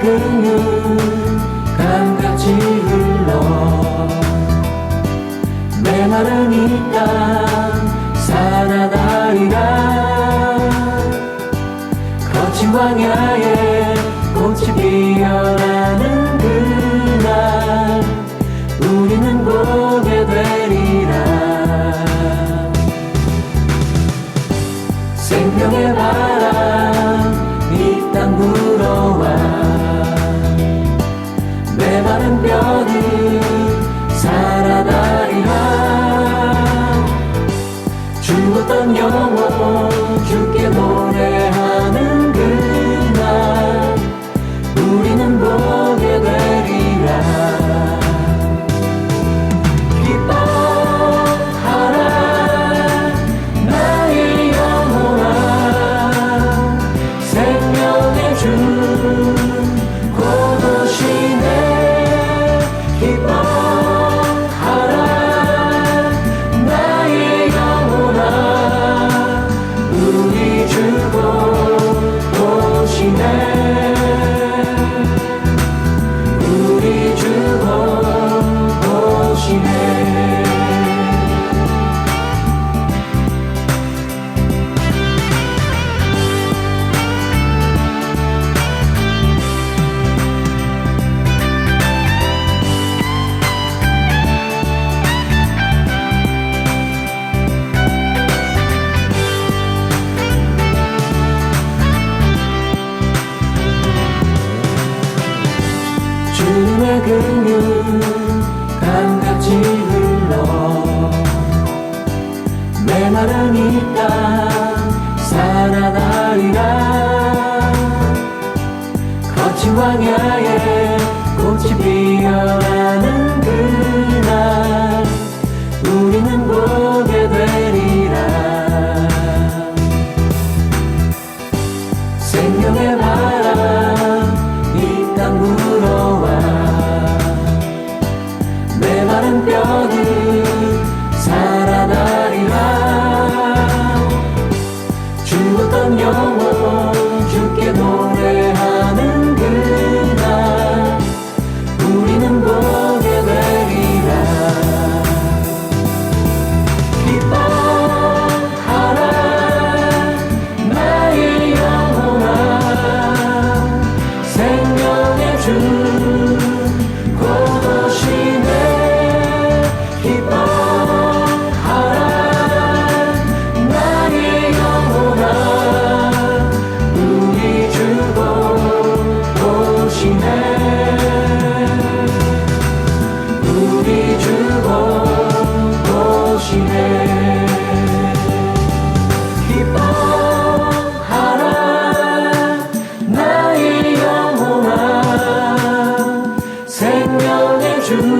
그는 감같이 흘러 메마른 이 땅 살아나리라. 거친 광야에 꽃이 피어 지금은 강같이 흘러 메마른 이 땅 살아나리라 거친 광야에 꽃이 피어나는 그날 우리는 보게 되리라 생명의 바람 To. true.